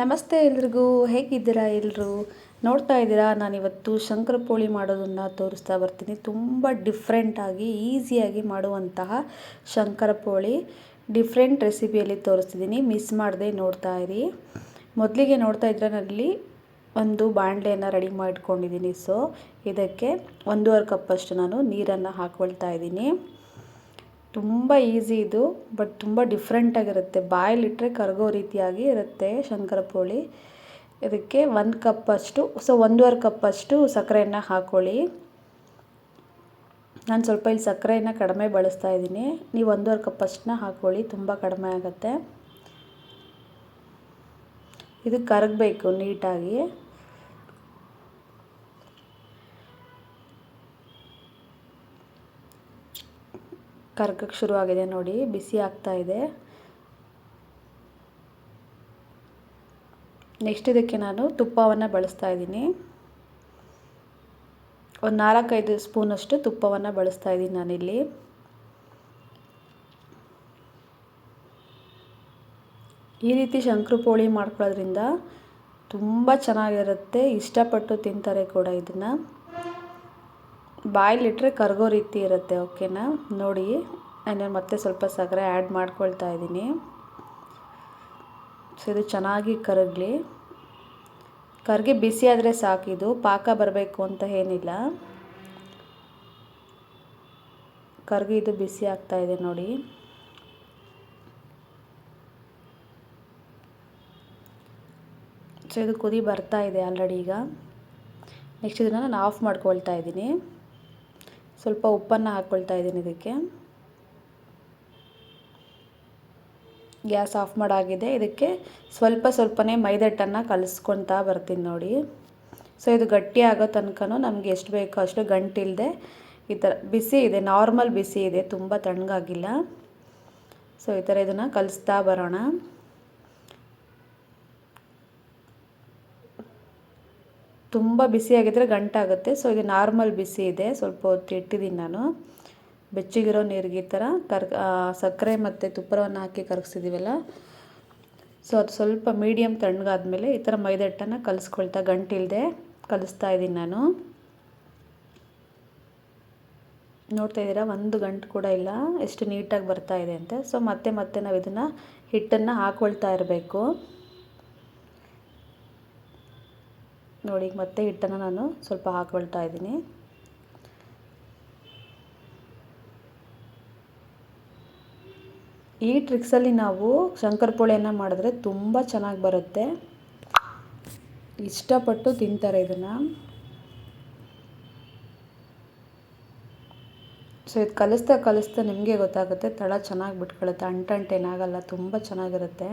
ನಮಸ್ತೆ ಎಲ್ರಿಗೂ, ಹೇಗಿದ್ದೀರಾ ಎಲ್ಲರೂ ನೋಡ್ತಾ ಇದ್ದೀರಾ? ನಾನಿವತ್ತು ಶಂಕರಪೋಳಿ ಮಾಡೋದನ್ನು ತೋರಿಸ್ತಾ ಬರ್ತೀನಿ. ತುಂಬ ಡಿಫ್ರೆಂಟಾಗಿ ಈಸಿಯಾಗಿ ಮಾಡುವಂತಹ ಶಂಕರಪೋಳಿ ಡಿಫ್ರೆಂಟ್ ರೆಸಿಪಿಯಲ್ಲಿ ತೋರಿಸ್ತಿದ್ದೀನಿ. ಮಿಸ್ ಮಾಡದೆ ನೋಡ್ತಾ ಇರಿ. ಮೊದಲಿಗೆ ನೋಡ್ತಾ ಇದ್ರೆ ನಾನಲ್ಲಿ ಒಂದು ಬಾಣಲೆಯನ್ನು ರೆಡಿ ಮಾಡಿಟ್ಕೊಂಡಿದ್ದೀನಿ. ಸೊ ಇದಕ್ಕೆ ಒಂದೂವರೆ ಕಪ್ಪಷ್ಟು ನಾನು ನೀರನ್ನು ಹಾಕ್ಕೊಳ್ತಾ ಇದ್ದೀನಿ. ತುಂಬ ಈಸಿ ಇದು, ಬಟ್ ತುಂಬ ಡಿಫ್ರೆಂಟಾಗಿರುತ್ತೆ ಬಾಯಲ್ಲಿಟ್ಟರೆ ಕರಗೋ ರೀತಿಯಾಗಿ ಇರುತ್ತೆ ಶಂಕರಪೋಳಿ. ಇದಕ್ಕೆ ಒಂದು ಕಪ್ಪಷ್ಟು ಸೊ ಒಂದೂವರೆ ಕಪ್ಪಷ್ಟು ಸಕ್ಕರೆಯನ್ನು ಹಾಕ್ಕೊಳ್ಳಿ ನಾನು ಸ್ವಲ್ಪ ಇಲ್ಲಿ ಸಕ್ಕರೆಯನ್ನು ಕಡಿಮೆ ಬಳಸ್ತಾ ಇದ್ದೀನಿ. ನೀವು ಒಂದೂವರೆ ಕಪ್ಪಷ್ಟನ್ನ ಹಾಕ್ಕೊಳ್ಳಿ ತುಂಬ ಕಡಿಮೆ ಆಗುತ್ತೆ. ಇದು ಕರಗಬೇಕು ನೀಟಾಗಿ. ಕರ್ಗಕ್ಕೆ ಶುರುವಾಗಿದೆ ನೋಡಿ, ಬಿಸಿ ಆಗ್ತಾ ಇದೆ. ನೆಕ್ಸ್ಟ್ ಇದಕ್ಕೆ ನಾನು ತುಪ್ಪವನ್ನು ಬಳಸ್ತಾ ಇದ್ದೀನಿ. ಒಂದು ನಾಲ್ಕೈದು ಸ್ಪೂನಷ್ಟು ತುಪ್ಪವನ್ನು ಬಳಸ್ತಾ ಇದ್ದೀನಿ ನಾನಿಲ್ಲಿ. ಈ ರೀತಿ ಶಂಕರಪೋಳಿ ಮಾಡ್ಕೊಳ್ಳೋದ್ರಿಂದ ತುಂಬ ಚೆನ್ನಾಗಿರುತ್ತೆ, ಇಷ್ಟಪಟ್ಟು ತಿಂತಾರೆ ಕೂಡ ಇದನ್ನು. ಬಾಯಲ್ಲಿಟ್ಟರೆ ಕರಗೋ ರೀತಿ ಇರುತ್ತೆ, ಓಕೆನಾ? ನೋಡಿ ನಾನು ಮತ್ತೆ ಸ್ವಲ್ಪ ಸಕ್ಕರೆ ಆ್ಯಡ್ ಮಾಡ್ಕೊಳ್ತಾ ಇದ್ದೀನಿ. ಸೊ, ಇದು ಚೆನ್ನಾಗಿ ಕರಗಲಿ. ಕರಗಿ ಬಿಸಿ ಆದರೆ ಸಾಕಿದು ಪಾಕ ಬರಬೇಕು ಅಂತ ಏನಿಲ್ಲ. ಕರಗಿ ಇದು ಬಿಸಿ ಆಗ್ತಾ ಇದೆ, ನೋಡಿ. ಸೊ, ಇದು ಕುದಿ ಬರ್ತಾ ಇದೆ ಆಲ್ರೆಡಿ ಈಗ. ನೆಕ್ಸ್ಟ್ ಇದನ್ನು ನಾನು ಆಫ್ ಮಾಡ್ಕೊಳ್ತಾ ಇದ್ದೀನಿ. ಸ್ವಲ್ಪ ಉಪ್ಪನ್ನು ಹಾಕ್ಕೊಳ್ತಾ ಇದ್ದೀನಿ ಇದಕ್ಕೆ. ಗ್ಯಾಸ್ ಆಫ್ ಮಾಡಾಗಿದೆ. ಇದಕ್ಕೆ ಸ್ವಲ್ಪ ಸ್ವಲ್ಪನೇ ಮೈದಟ್ಟನ್ನು ಕಲಿಸ್ಕೊತಾ ಬರ್ತೀನಿ ನೋಡಿ. ಸೊ, ಇದು ಗಟ್ಟಿ ಆಗೋ ತನಕನೂ ನಮಗೆ ಎಷ್ಟು ಬೇಕೋ ಅಷ್ಟು ಗಂಟಿಲ್ಲದೆ ಈ ಥರ ಬಿಸಿ ಇದೆ, ನಾರ್ಮಲ್ ಬಿಸಿ ಇದೆ, ತುಂಬ ತಣ್ಣಗಾಗಿಲ್ಲ. ಸೊ, ಈ ಥರ ಇದನ್ನು ಕಲಿಸ್ತಾ ಬರೋಣ. ತುಂಬ ಬಿಸಿಯಾಗಿದ್ದರೆ ಗಂಟಾಗುತ್ತೆ ಸೊ ಇದು ನಾರ್ಮಲ್ ಬಿಸಿ ಇದೆ. ಸ್ವಲ್ಪ ಹೊತ್ತು ಇಟ್ಟಿದ್ದೀನಿ ನಾನು. ಬೆಚ್ಚಗಿರೋ ನೀರಿಗೆ ಈ ಥರ ಕರ್ ಸಕ್ಕರೆ ಮತ್ತು ತುಪ್ಪರವನ್ನು ಹಾಕಿ ಕರಗಿಸಿದ್ದೀವಲ್ಲ ಸೊ ಅದು ಸ್ವಲ್ಪ ಮೀಡಿಯಮ್ ತಣ್ಣಗಾದ್ಮೇಲೆ ಈ ಥರ ಮೈದಾ ಹಿಟ್ಟನ್ನು ಕಲಿಸ್ಕೊಳ್ತಾ ಗಂಟಿಲ್ಲದೆ ಕಲಿಸ್ತಾ ಇದ್ದೀನಿ ನಾನು. ನೋಡ್ತಾ ಇದ್ದೀರಾ? ಒಂದು ಗಂಟು ಕೂಡ ಇಲ್ಲ. ಎಷ್ಟು ನೀಟಾಗಿ ಬರ್ತಾ ಇದೆ ಅಂತ. ಸೊ ಮತ್ತೆ ಮತ್ತೆ ನಾವು ಇದನ್ನು ಹಿಟ್ಟನ್ನು ಹಾಕ್ಕೊಳ್ತಾ ಇರಬೇಕು. ನೋಡಿ ಮತ್ತೆ ಹಿಟ್ಟನ್ನು ನಾನು ಸ್ವಲ್ಪ ಹಾಕೊಳ್ತಾ ಇದ್ದೀನಿ. ಈ ಟ್ರಿಕ್ಸಲ್ಲಿ ನಾವು ಶಂಕರಪೋಳಿಯನ್ನು ಮಾಡಿದ್ರೆ ತುಂಬ ಚೆನ್ನಾಗಿ ಬರುತ್ತೆ. ಇಷ್ಟಪಟ್ಟು ತಿಂತಾರೆ ಇದನ್ನು. ಸೊ ಇದು ಕಲಿಸ್ತಾ ಕಲಿಸ್ತಾ ನಿಮಗೆ ಗೊತ್ತಾಗುತ್ತೆ, ತಳ ಚೆನ್ನಾಗಿ ಬಿಟ್ಕೊಳ್ಳುತ್ತೆ ಅಂಟಂಟೇನಾಗಲ್ಲ, ತುಂಬ ಚೆನ್ನಾಗಿರುತ್ತೆ.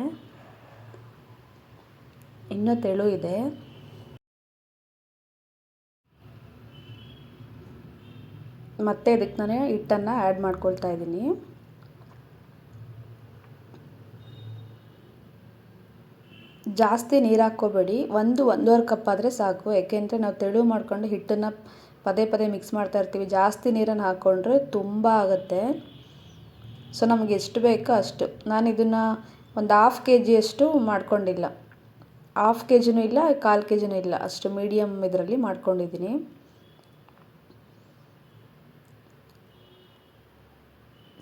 ಇನ್ನೂ ತೆಳು ಇದೆ. ಮತ್ತೆ ಇದಕ್ಕೆ ನಾನು ಹಿಟ್ಟನ್ನು ಆ್ಯಡ್ ಮಾಡ್ಕೊಳ್ತಾ ಇದ್ದೀನಿ. ಜಾಸ್ತಿ ನೀರು ಹಾಕ್ಕೋಬೇಡಿ. ಒಂದು, ಒಂದೂವರೆ ಕಪ್ ಆದರೆ ಸಾಕು. ಯಾಕೆಂದರೆ ನಾವು ತೆಳು ಮಾಡ್ಕೊಂಡು ಹಿಟ್ಟನ್ನು ಪದೇ ಪದೇ ಮಿಕ್ಸ್ ಮಾಡ್ತಾ ಇರ್ತೀವಿ. ಜಾಸ್ತಿ ನೀರನ್ನು ಹಾಕ್ಕೊಂಡ್ರೆ ತುಂಬ ಆಗುತ್ತೆ. ಸೊ ನಮಗೆ ಎಷ್ಟು ಬೇಕೋ ಅಷ್ಟು. ನಾನು ಇದನ್ನು ಒಂದು ಹಾಫ್ ಕೆ ಜಿಯಷ್ಟು ಮಾಡ್ಕೊಂಡಿಲ್ಲ. ಹಾಫ್ ಕೆ ಜಿನೂ ಇಲ್ಲ, ಕಾಲು ಕೆ ಜಿನೂ ಇಲ್ಲ. ಅಷ್ಟು ಮೀಡಿಯಮ್ ಇದರಲ್ಲಿ ಮಾಡ್ಕೊಂಡಿದ್ದೀನಿ.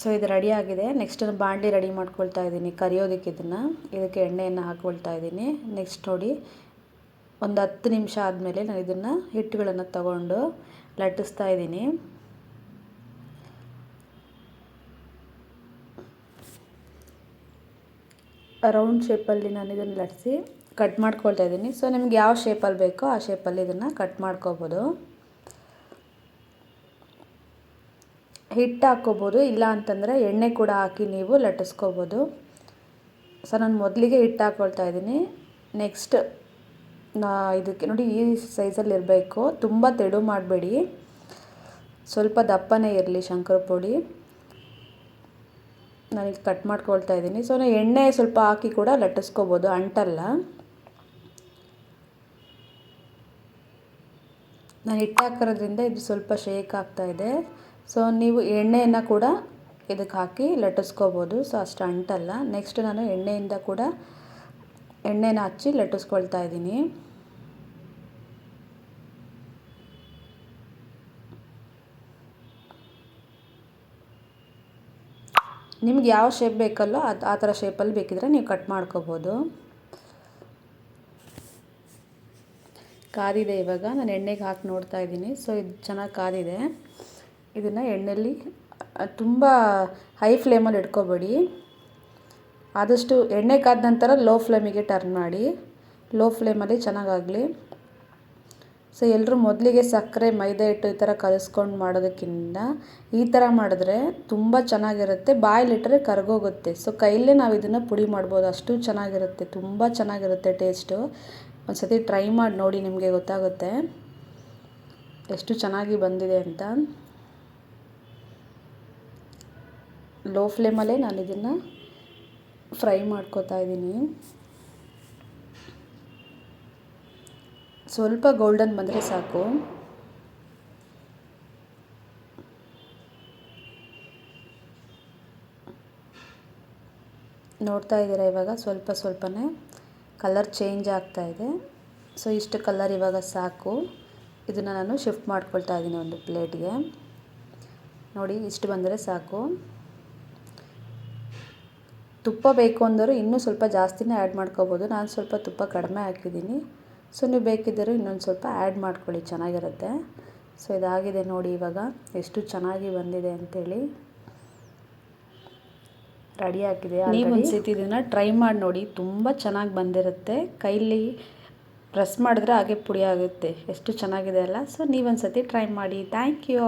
ಸೊ ಇದು ರೆಡಿ ಆಗಿದೆ. ನೆಕ್ಸ್ಟ್ ಬಾಣಲಿ ರೆಡಿ ಮಾಡ್ಕೊಳ್ತಾ ಇದ್ದೀನಿ. ಕರಿಯೋದಕ್ಕೆ ಇದನ್ನು. ಇದಕ್ಕೆ ಎಣ್ಣೆಯನ್ನು ಹಾಕ್ಕೊಳ್ತಾ ಇದ್ದೀನಿ. ನೆಕ್ಸ್ಟ್ ನೋಡಿ, ಒಂದು ಹತ್ತು ನಿಮಿಷ ಆದಮೇಲೆ ನಾನು ಇದನ್ನು ಹಿಟ್ಟುಗಳನ್ನು ತಗೊಂಡು ಲಟ್ಟಿಸ್ತಾ ಇದ್ದೀನಿ. ರೌಂಡ್ ಶೇಪಲ್ಲಿ ನಾನು ಇದನ್ನು ಲಟ್ಟಿಸಿ ಕಟ್ ಮಾಡ್ಕೊಳ್ತಾ ಇದ್ದೀನಿ. ಸೊ ನಿಮ್ಗೆ ಯಾವ ಶೇಪಲ್ಲಿ ಬೇಕೋ ಆ ಶೇಪಲ್ಲಿ ಇದನ್ನು ಕಟ್ ಮಾಡ್ಕೋಬೋದು. ಹಿಟ್ಟು ಹಾಕ್ಕೋಬೋದು ಇಲ್ಲ ಅಂತಂದರೆ ಎಣ್ಣೆ ಕೂಡ ಹಾಕಿ ನೀವು ಲಟ್ಟಿಸ್ಕೋಬೋದು. ಸೊ ನಾನು ಮೊದಲಿಗೆ ಹಿಟ್ಟು ಹಾಕ್ಕೊಳ್ತಾ ಇದ್ದೀನಿ. ನೆಕ್ಸ್ಟ್ ನಾ ಇದಕ್ಕೆ ನೋಡಿ, ಈ ಸೈಜಲ್ಲಿ ಇರಬೇಕು. ತುಂಬ ತೆಳು ಮಾಡಬೇಡಿ. ಸ್ವಲ್ಪ ದಪ್ಪನೇ ಇರಲಿ ಶಂಕರ ಪುಡಿ. ನಾನೀಗ ಕಟ್ ಮಾಡ್ಕೊಳ್ತಾ ಇದ್ದೀನಿ. ಸೊ ನಾನು ಎಣ್ಣೆ ಸ್ವಲ್ಪ ಹಾಕಿ ಕೂಡ ಲಟ್ಟಿಸ್ಕೋಬೋದು, ಅಂಟಲ್ಲ. ನಾನು ಹಿಟ್ಟು ಹಾಕಿರೋದ್ರಿಂದ ಇದು ಸ್ವಲ್ಪ ಶೇಕ್ ಆಗ್ತಾಯಿದೆ ಸೊ ನೀವು ಎಣ್ಣೆಯನ್ನು ಕೂಡ ಇದಕ್ಕೆ ಹಾಕಿ ಲಟ್ಟಿಸ್ಕೋಬೋದು. ಸೊ ಅಷ್ಟು ಅಂಟಲ್ಲ. ನೆಕ್ಸ್ಟ್ ನಾನು ಎಣ್ಣೆಯಿಂದ ಕೂಡ ಎಣ್ಣೆನ ಹಚ್ಚಿ ಲಟ್ಟಿಸ್ಕೊಳ್ತಾ ಇದ್ದೀನಿ. ನಿಮ್ಗೆ ಯಾವ ಶೇಪ್ ಬೇಕಲ್ಲೋ ಅದು ಆ ಥರ ಶೇಪಲ್ಲಿ ಬೇಕಿದ್ರೆ ನೀವು ಕಟ್ ಮಾಡ್ಕೋಬೋದು. ಕಾದಿದೆ ಇವಾಗ. ನಾನು ಎಣ್ಣೆಗೆ ಹಾಕಿ ನೋಡ್ತಾ ಇದ್ದೀನಿ. ಸೊ ಇದು ಚೆನ್ನಾಗಿ ಕಾದಿದೆ. ಇದನ್ನು ಎಣ್ಣೆಯಲ್ಲಿ ತುಂಬ ಹೈ ಫ್ಲೇಮಲ್ಲಿ ಇಟ್ಕೋಬೇಡಿ. ಆದಷ್ಟು ಎಣ್ಣೆ ಕಾದ ನಂತರ ಲೋ ಫ್ಲೇಮಿಗೆ ಟರ್ನ್ ಮಾಡಿ. ಲೋ ಫ್ಲೇಮಲ್ಲಿ ಚೆನ್ನಾಗಾಗಲಿ. ಸೊ ಎಲ್ಲರೂ ಮೊದಲಿಗೆ ಸಕ್ಕರೆ, ಮೈದಾ ಹಿಟ್ಟು ಈ ಥರ ಕಲಿಸ್ಕೊಂಡು ಮಾಡೋದಕ್ಕಿಂತ ಈ ಥರ ಮಾಡಿದ್ರೆ ತುಂಬ ಚೆನ್ನಾಗಿರುತ್ತೆ. ಬಾಯಲ್ಲಿಟ್ಟರೆ ಕರಗೋಗುತ್ತೆ. ಸೊ ಕೈಯಲ್ಲೇ ನಾವು ಇದನ್ನು ಪುಡಿ ಮಾಡ್ಬೋದು. ಅಷ್ಟು ಚೆನ್ನಾಗಿರುತ್ತೆ. ತುಂಬ ಚೆನ್ನಾಗಿರುತ್ತೆ ಟೇಸ್ಟು ಒಂದು ಸತಿ ಟ್ರೈ ಮಾಡಿ ನೋಡಿ ನಿಮಗೆ ಗೊತ್ತಾಗುತ್ತೆ. ಎಷ್ಟು ಚೆನ್ನಾಗಿ ಬಂದಿದೆ ಅಂತ. ಲೋ ಫ್ಲೇಮಲ್ಲೇ ನಾನು ಇದನ್ನು ಫ್ರೈ ಮಾಡ್ಕೋತಾ ಇದ್ದೀನಿ. ಸ್ವಲ್ಪ ಗೋಲ್ಡನ್ ಬಂದರೆ ಸಾಕು. ನೋಡ್ತಾ ಇದ್ದೀರಾ ಇವಾಗ? ಸ್ವಲ್ಪ ಸ್ವಲ್ಪನೇ ಕಲರ್ ಚೇಂಜ್ ಆಗ್ತಾ ಇದೆ. ಸೊ ಇಷ್ಟು ಕಲರ್ ಇವಾಗ ಸಾಕು. ಇದನ್ನು ನಾನು ಶಿಫ್ಟ್ ಮಾಡ್ಕೊಳ್ತಾ ಇದ್ದೀನಿ ಒಂದು ಪ್ಲೇಟ್ಗೆ ನೋಡಿ, ಇಷ್ಟು ಬಂದರೆ ಸಾಕು. ತುಪ್ಪ ಬೇಕು ಅಂದರೂ ಇನ್ನೂ ಸ್ವಲ್ಪ ಜಾಸ್ತಿನೇ ಆ್ಯಡ್ ಮಾಡ್ಕೋಬೋದು. ನಾನು ಸ್ವಲ್ಪ ತುಪ್ಪ ಕಡಿಮೆ ಹಾಕಿದ್ದೀನಿ. ಸೊ ನೀವು ಬೇಕಿದ್ದರೂ ಇನ್ನೊಂದು ಸ್ವಲ್ಪ ಆ್ಯಡ್ ಮಾಡ್ಕೊಳ್ಳಿ, ಚೆನ್ನಾಗಿರುತ್ತೆ. ಸೊ ಇದಾಗಿದೆ ನೋಡಿ ಇವಾಗ ಎಷ್ಟು ಚೆನ್ನಾಗಿ ಬಂದಿದೆ ಅಂಥೇಳಿ ರೆಡಿ ಆಗಿದೆ ನೀವು ಒಂದು ಇದನ್ನು ಟ್ರೈ ಮಾಡಿ ನೋಡಿ, ತುಂಬ ಚೆನ್ನಾಗಿ ಬಂದಿರುತ್ತೆ. ಕೈಲಿ ಪ್ರೆಸ್ ಮಾಡಿದ್ರೆ ಹಾಗೆ ಪುಡಿ ಆಗುತ್ತೆ. ಎಷ್ಟು ಚೆನ್ನಾಗಿದೆ ಅಲ್ಲ? ಸೊ ನೀವೊಂದು ಸತಿ ಟ್ರೈ ಮಾಡಿ ಥ್ಯಾಂಕ್ ಯು